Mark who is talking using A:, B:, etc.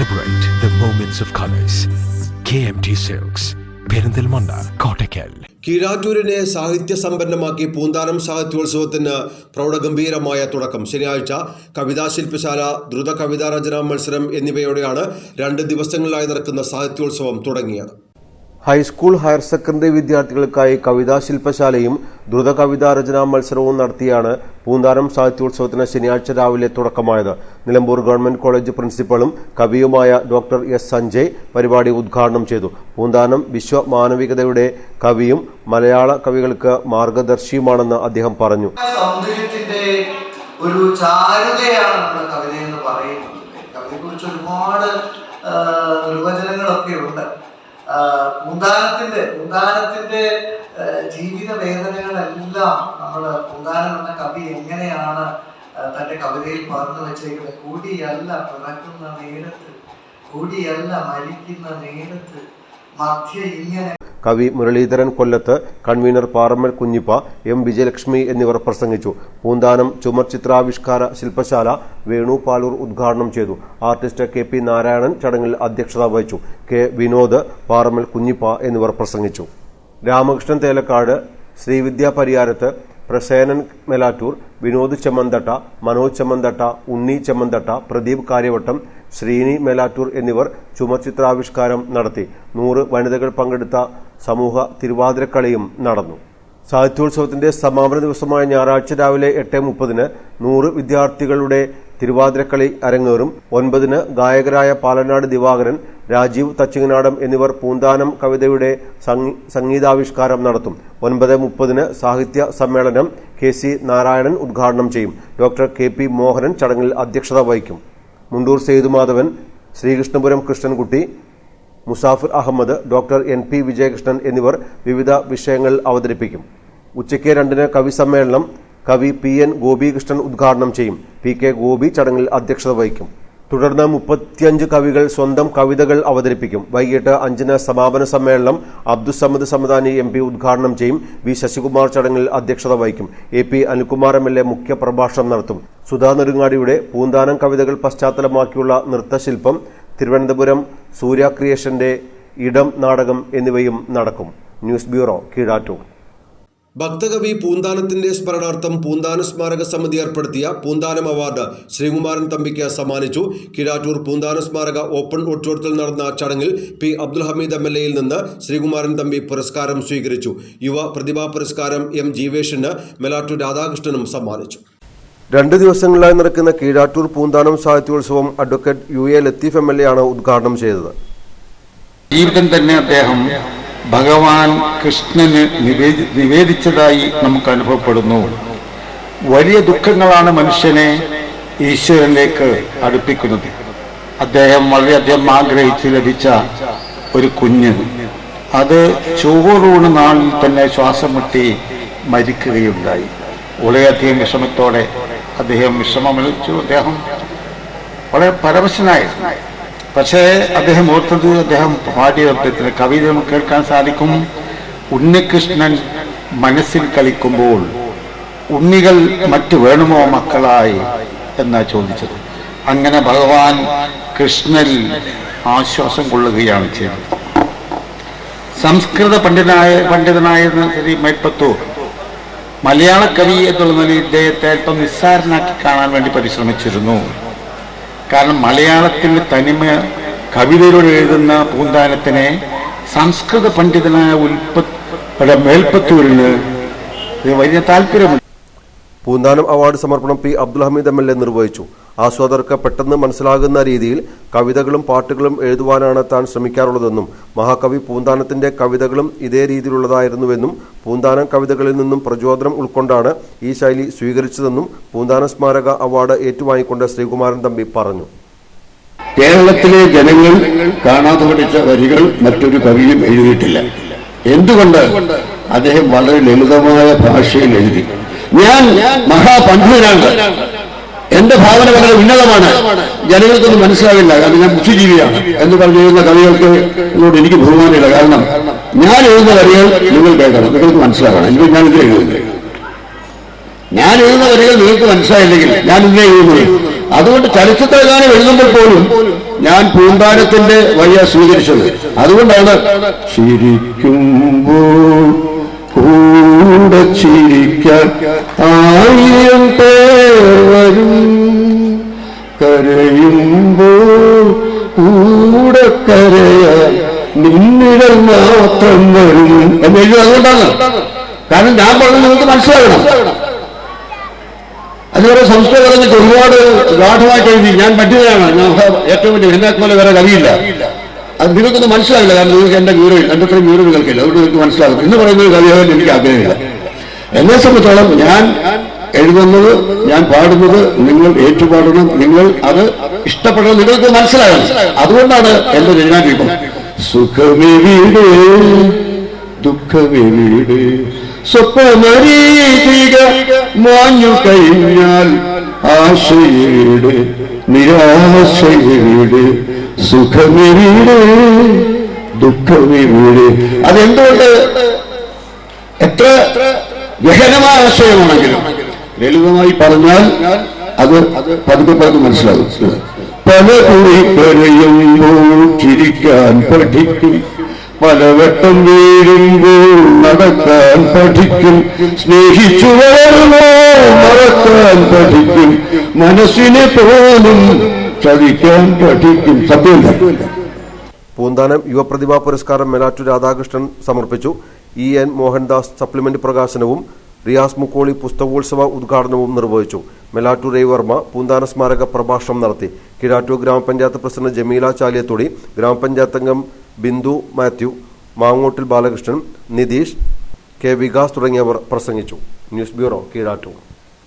A: Celebrate the moments of colors. KMT silks Perinthalmanna Kottakkal
B: കീഴാറ്റൂരിനെ സാഹിത്യ സമ്പന്നമാക്കി പൂന്താനം സാഹിത്യോത്സവത്തിന് പ്രൗഢഗംഭീരമായ തുടക്കം. ശനിയാഴ്ച കവിതാ ശില്പശാല ദ്രുത കവിതാ രചനാ മത്സരം എന്നിവയോടെയാണ് രണ്ട് ദിവസങ്ങളിലായി നടക്കുന്ന സാഹിത്യോത്സവം തുടങ്ങിയത്.
C: ഹൈസ്കൂൾ ഹയർ സെക്കൻഡറി വിദ്യാർത്ഥികൾക്കായി കവിതാ ശില്പശാലയും ദ്രുത കവിതാ രചനാ മത്സരവും നടത്തിയാണ് പൂന്താനം സാഹിത്യോത്സവത്തിന് ശനിയാഴ്ച രാവിലെ തുടക്കമായത്. നിലമ്പൂർ ഗവൺമെന്റ് കോളേജ് പ്രിൻസിപ്പളും കവിയുമായ ഡോക്ടർ എസ് സഞ്ജയ് പരിപാടി ഉദ്ഘാടനം ചെയ്തു. പൂന്താനം വിശ്വ മാനവികതയുടെ കവിയും മലയാള കവികൾക്ക് മാർഗദർശിയുമാണെന്ന് അദ്ദേഹം പറഞ്ഞു.
D: ഒരു ചാരുതയാണ് ഒരുപാട് നിർവചനങ്ങളൊക്കെ ഉണ്ട്. മുന്താനത്തിന്റെ പൂന്താനത്തിന്റെ ജീവിത വേദനകളെല്ലാം നമ്മൾ മുന്താനം എന്ന കവി എങ്ങനെയാണ് തന്റെ കവിതയിൽ പറഞ്ഞു വെച്ചേക്കുന്നത്? കൂടിയല്ല പിറക്കുന്ന നേരത്ത് കൂടിയല്ല മരിക്കുന്ന നേരത്ത് മധ്യ ഇങ്ങനെ
C: കവി മുരളീധരൻ കൊല്ലത്ത് കൺവീനർ പാറമ്മൽ കുഞ്ഞിപ്പ എം വിജയലക്ഷ്മി എന്നിവർ പ്രസംഗിച്ചു. പൂന്താനം ചുമർ ചിത്രാവിഷ്കാര ശില്പശാല വേണു പാലൂർ ഉദ്ഘാടനം ചെയ്തു. ആർട്ടിസ്റ്റ് കെ പി നാരായണൻ ചടങ്ങിൽ അധ്യക്ഷത വഹിച്ചു. കെ വിനോദ് പാറമ്മൽ കുഞ്ഞിപ്പ എന്നിവർ പ്രസംഗിച്ചു. രാമകൃഷ്ണൻ തേലക്കാട് ശ്രീവിദ്യാ പരിയാരത്ത് പ്രസേനൻ മെലാറ്റൂർ വിനോദ് ചെമ്മന്തട്ട മനോജ് ചെമ്മന്തട്ട ഉണ്ണി ചെമ്മന്തട്ട പ്രദീപ് കാര്യവട്ടം ശ്രീനി മേലാറ്റൂർ എന്നിവർ ചുമർചിത്രാവിഷ്കാരം നടത്തി. നൂറ് വനിതകൾ പങ്കെടുത്ത സമൂഹ തിരുവാതിരക്കളിയും നടന്നു. സാഹിത്യോത്സവത്തിന്റെ സമാപന ദിവസമായ ഞായറാഴ്ച രാവിലെ എട്ട് മുപ്പതിന് നൂറ് വിദ്യാർത്ഥികളുടെ തിരുവാതിരക്കളി അരങ്ങേറും. ഒൻപതിന് ഗായകരായ പാലനാട് ദിവാകരൻ രാജീവ് തച്ചിങ്ങനാടം എന്നിവർ പൂന്താനം കവിതയുടെ സംഗീതാവിഷ്കാരം നടത്തും. ഒൻപത് മുപ്പതിന് സാഹിത്യ സമ്മേളനം കെ സി നാരായണൻ ഉദ്ഘാടനം ചെയ്യും. ഡോക്ടർ കെ പി മോഹനൻ ചടങ്ങിൽ അധ്യക്ഷത വഹിക്കും. Mundur Sethumadhavan Sreekrishnapuram Krishnankutty Musafir Ahammed doctor N P Vijayakrishnan എന്നിവർ വിവിധ വിഷയങ്ങൾ അവതരിപ്പിക്കും. ഉച്ചയ്ക്ക് രണ്ടിന് കവി സമ്മേളനം കവി പി എൻ ഗോപികൃഷ്ണൻ ഉദ്ഘാടനം ചെയ്യും. പി കെ ഗോപി ചടങ്ങിൽ അധ്യക്ഷത വഹിക്കും. തുടർന്ന് മുപ്പത്തിയഞ്ച് കവികൾ സ്വന്തം കവിതകൾ അവതരിപ്പിക്കും. വൈകിട്ട് അഞ്ചിന് സമാപന സമ്മേളനം അബ്ദുസമ്മദ് സമദാനി എം പി ഉദ്ഘാടനം ചെയ്യും. വി ശശികുമാർ ചടങ്ങിൽ അധ്യക്ഷത വഹിക്കും. A P Anilkumar M L A മുഖ്യ പ്രഭാഷണം നടത്തും. സുധാ നെടുങ്ങാടിയുടെ പൂന്താനം കവിതകൾ പശ്ചാത്തലമാക്കിയുള്ള നൃത്തശില്പം തിരുവനന്തപുരം സൂര്യ ക്രിയേഷന്റെ ഇടം നാടകം എന്നിവയും നടക്കും. News bureau Keezhattoor.
B: ഭക്തകവി പൂന്താനത്തിന്റെ സ്മരണാർത്ഥം പൂന്താന സ്മാരക സമിതി ഏർപ്പെടുത്തിയ പൂന്താനം അവാർഡ് ശ്രീകുമാരൻ തമ്പിക്ക് സമ്മാനിച്ചു. കിരാറ്റൂർ പൂന്താന സ്മാരക ഓപ്പൺ ഓഡിറ്റോറിയത്തിൽ നടന്ന ചടങ്ങിൽ P Abdul Hameed M L എയിൽ നിന്ന് ശ്രീകുമാരൻ തമ്പി പുരസ്കാരം സ്വീകരിച്ചു. യുവ പ്രതിഭാ പുരസ്കാരം എം ജീവേഷിന് മെലാറ്റു രാധാകൃഷ്ണനും സമ്മാനിച്ചു.
C: രണ്ട് ദിവസങ്ങളിലായി നടക്കുന്ന Keezhattoor Poonthanam സാഹിത്യോത്സവം advocate U A Latheef M L A ആണ് ഉദ്ഘാടനം ചെയ്തത്.
E: ജീവിതം തന്നെ അദ്ദേഹം ഭഗവാൻ കൃഷ്ണന് നിവേദി നിവേദിച്ചതായി നമുക്ക് അനുഭവപ്പെടുന്നു വലിയ ദുഃഖങ്ങളാണ് മനുഷ്യനെ ഈശ്വരനിലേക്ക് അടുപ്പിക്കുന്നത്. അദ്ദേഹം വളരെയധികം ആഗ്രഹിച്ച് ലഭിച്ച ഒരു കുഞ്ഞ്. അത് ചോറൂണ് നാളിൽ തന്നെ ശ്വാസം മുട്ടി മരിക്കുകയുണ്ടായി. വളരെയധികം വിഷമത്തോടെ അദ്ദേഹം വിഷമമലിച്ചു അദ്ദേഹം വളരെ പരവശനായിരുന്നു. പക്ഷേ അദ്ദേഹം ഓർത്തത് അദ്ദേഹം പാടിയ അദ്ദേഹത്തിന് കവിത നമുക്ക് കേൾക്കാൻ സാധിക്കും. ഉണ്ണികൃഷ്ണൻ മനസ്സിൽ കളിക്കുമ്പോൾ ഉണ്ണികൾ മറ്റു വേണമോ മക്കളായി എന്നാ ചോദിച്ചത്. അങ്ങനെ ഭഗവാൻ കൃഷ്ണൻ ആശ്വാസം കൊള്ളുകയാണ് ചെയ്തത്. സംസ്കൃത പണ്ഡിതനായ പണ്ഡിതനായ ശ്രീ മേൽപ്പത്തൂർ മലയാള കവി എന്നുള്ള നിലയിൽ ഇദ്ദേഹത്തെ അല്പം നിസ്സാരനാക്കി കാണാൻ വേണ്ടി പരിശ്രമിച്ചിരുന്നു. കാരണം മലയാളത്തിന്റെ തനിമ കവിതയിലൂടെ എഴുതുന്ന പൂന്താനത്തിനെ സംസ്കൃത പണ്ഡിതനായ ഉൽപ്പ മേൽപ്പത്തൂരിന് ഇത് വലിയ താല്പര്യമുണ്ട്.
C: പൂന്താനം അവാർഡ് സമർപ്പണം P Abdul Hameed M L A നിർവഹിച്ചു. ആസ്വാദകർക്ക് പെട്ടെന്ന് മനസ്സിലാകുന്ന രീതിയിൽ കവിതകളും പാട്ടുകളും എഴുതുവാനാണ് താൻ ശ്രമിക്കാറുള്ളതെന്നും മഹാകവി പൂന്താനത്തിന്റെ കവിതകളും ഇതേ രീതിയിലുള്ളതായിരുന്നുവെന്നും പൂന്താനം കവിതകളിൽ നിന്നും പ്രചോദനം ഉൾക്കൊണ്ടാണ് ഈ ശൈലി സ്വീകരിച്ചതെന്നും പൂന്താന സ്മാരക അവാർഡ് ഏറ്റുവാങ്ങിക്കൊണ്ട് ശ്രീകുമാരൻ തമ്പി പറഞ്ഞു.
F: കേരളത്തിലെ ജനങ്ങൾ കാണാതെ പഠിച്ച വരികൾ മറ്റൊരു കവിയും എഴുതിയിട്ടില്ല. എന്തുകൊണ്ട്? അദ്ദേഹം വളരെ ലളിതമായ ഭാഷയിൽ എഴുതി. ഞാൻ മഹാപണ്ഡിതനാണ്. എന്റെ ഭാവന വളരെ ഉന്നതമാണ് ജനങ്ങൾക്കൊന്നും മനസ്സിലാവില്ല. കാരണം ഞാൻ ബുദ്ധിജീവിയാണ് എന്ന് പറഞ്ഞു എഴുതുന്ന കവികൾക്ക് എന്നോട് എനിക്ക് ബഹുമാനമില്ല. കാരണം ഞാൻ എഴുതുന്ന വരികൾ നിങ്ങൾ കേൾക്കണം. നിങ്ങൾക്ക് മനസ്സിലാക്കണം എനിക്ക് ഞാൻ ഇത് എഴുതുന്നത് ഞാൻ എഴുതുന്ന വരികൾ നിങ്ങൾക്ക് മനസ്സിലായില്ലെങ്കിൽ ഞാൻ ഇന്നേ എഴുതുന്നത് അതുകൊണ്ട് ചലച്ചിത്ര ഗാനം എഴുതുമ്പോൾ പോലും ഞാൻ പൂന്താനത്തിന്റെ വഴിയാ സ്വീകരിച്ചത്. അതുകൊണ്ടാണ് ചിരിക്കുമ്പോൾ കൂടെ ചിരിക്കാൻ ആയിരം നിന്നിടൽ മാത്രം വരും. എന്ന് എഴുതി കാരണം ഞാൻ പറഞ്ഞത് നിങ്ങൾക്ക് മനസ്സിലാകണം. അതുപോലെ സംസ്കൃതം പറഞ്ഞിട്ട് ഒരുപാട് ഗാഠമായിട്ട് എഴുതി. ഞാൻ പറ്റുകയാണ് ഞാൻ ഏറ്റവും വലിയ എന്നെ പോലെ വേറെ കവിയില്ല. അത് നിങ്ങൾക്കൊന്ന് മനസ്സിലാവില്ല. കാരണം നിങ്ങൾക്ക് എന്റെ ഗൗരവം എന്റെ അത്രയും ഗൗരവം നിങ്ങൾക്കില്ല അതുകൊണ്ട് നിങ്ങൾക്ക് മനസ്സിലാകും എന്ന് പറയുന്ന ഒരു കവിയാകാൻ എനിക്ക് ആഗ്രഹമില്ല. എന്നെ സംബന്ധിച്ചോളം ഞാൻ എഴുതുന്നത് ഞാൻ പാടുന്നത് നിങ്ങൾ ഏറ്റുപാടണം. നിങ്ങൾ അത് ഇഷ്ടപ്പെടണം. നിങ്ങൾക്ക് മനസ്സിലാകണം. അതുകൊണ്ടാണ് എന്റെ രചനാദീപം സുഖമേ വീട് ദുഃഖമേ വീട്. സ്വപ്നമരീതിക മാഞ്ഞു കഴിഞ്ഞാൽ ആശയുടെ നിരാശയുടെ സുഖമേ വീട് ദുഃഖമേ വീട്. അതെന്തുകൊണ്ട് എത്ര ഗഹനമായ ആശയമാണെങ്കിലും ലളിതമായി പറഞ്ഞാൽ അത് പതുക്കെ പതുക്കെ മനസ്സിലാകും പല കുറി കരയുമ്പോൾ ചിരിക്കാൻ പഠിക്കും പലവട്ടം വീഴുമ്പോൾ നടക്കാൻ പഠിക്കും. സ്നേഹിച്ചു നടക്കാൻ മറക്കാൻ പഠിക്കും. മനസ്സിനെ പോലും ചതിക്കാൻ പഠിക്കും. സത്യമല്ല.
C: പൂന്താനം യുവപ്രതിഭാ പുരസ്കാരം മേലാറ്റു രാധാകൃഷ്ണൻ സമർപ്പിച്ചു. ഇ എൻ മോഹൻദാസ് സപ്ലിമെന്റ് പ്രകാശനവും റിയാസ് മുക്കോളി പുസ്തകോത്സവ ഉദ്ഘാടനവും നിർവഹിച്ചു. മെലാറ്റു വർമ്മ പൂന്താന സ്മാരക പ്രഭാഷണം നടത്തി. കിഴാറ്റൂർ ഗ്രാമപഞ്ചായത്ത് പ്രസിഡന്റ് ജമീല ചാലിയത്തൊടി ഗ്രാമപഞ്ചായത്ത് അംഗം ബിന്ദു മാത്യു മാങ്ങോട്ടിൽ ബാലകൃഷ്ണൻ നിതീഷ് കെ വികാസ് തുടങ്ങിയവർ പ്രസംഗിച്ചു. News bureau Keezhattur.